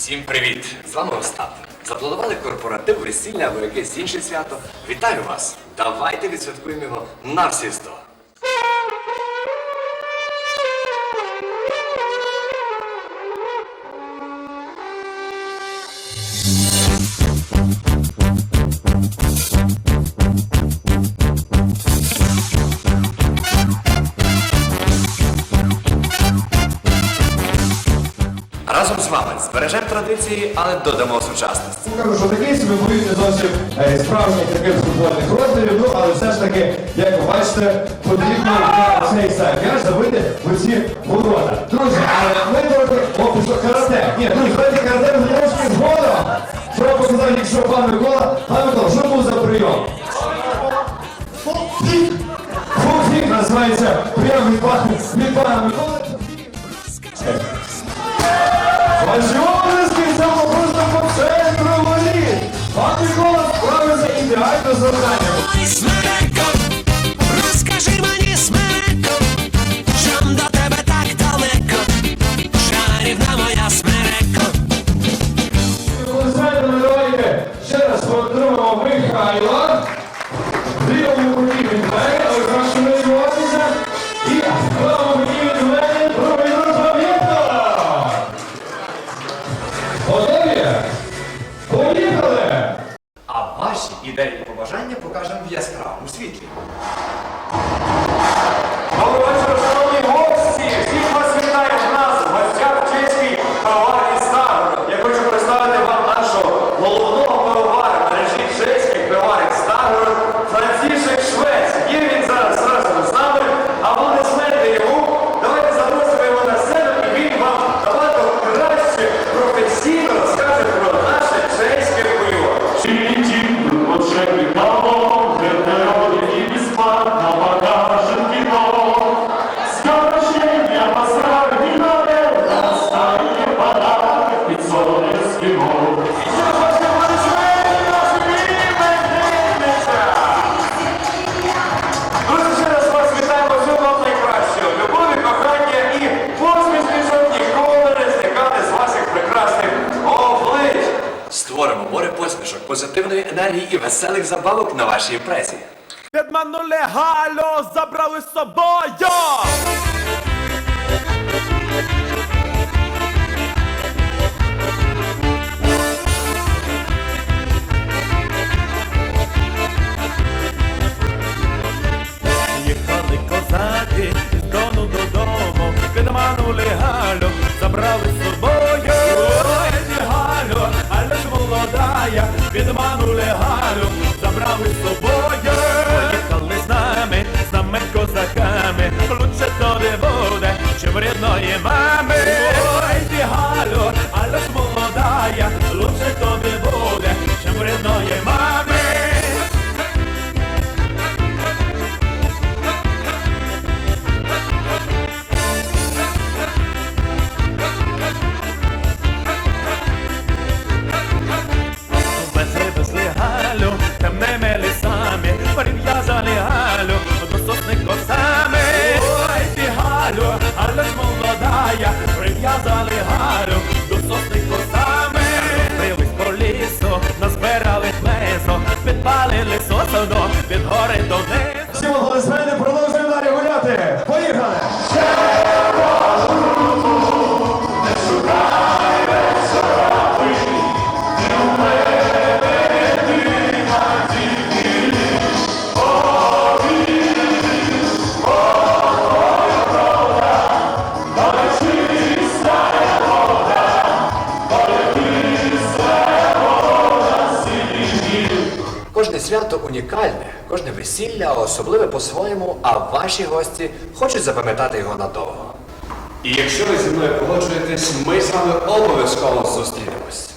Всім привіт! З вами Остап. Запланували корпоратив, весілля або якесь інше свято. Вітаю вас! Давайте відсвяткуємо його на Разом з вами збережемо традиції, але додамо сучасності. Кажу, що такий собі боюсь не зовсім е, справжніх таких футбольних розмірів, ну але все ж таки, як ви бачите, потрібно на цей сайт м'яч забити в усі ворота. Друзі, але ми трохи О, карате. Ні, друзі, давайте карате ми трошки згодом. Що показав, якщо пан Микола, пан Микола, що був за прийом? Фук-фік називається прийом від пана Миколи. Яскравому світлі. Позитивної енергії і веселих забавок на вашій імпрезі. Підманули Галю, забрали з собою! Молодая, підманули Галю, забрали з собою. Поїхали з нами, з нами козаками, лучше то не буде, чим рідної мами. Гори до низу. Всі аплодисменти, продовжуємо далі гуляти. Унікальне, кожне весілля особливе по-своєму, а ваші гості хочуть запам'ятати його надовго. І якщо ви зі мною погоджуєтесь, ми вами обов'язково зустрінемось.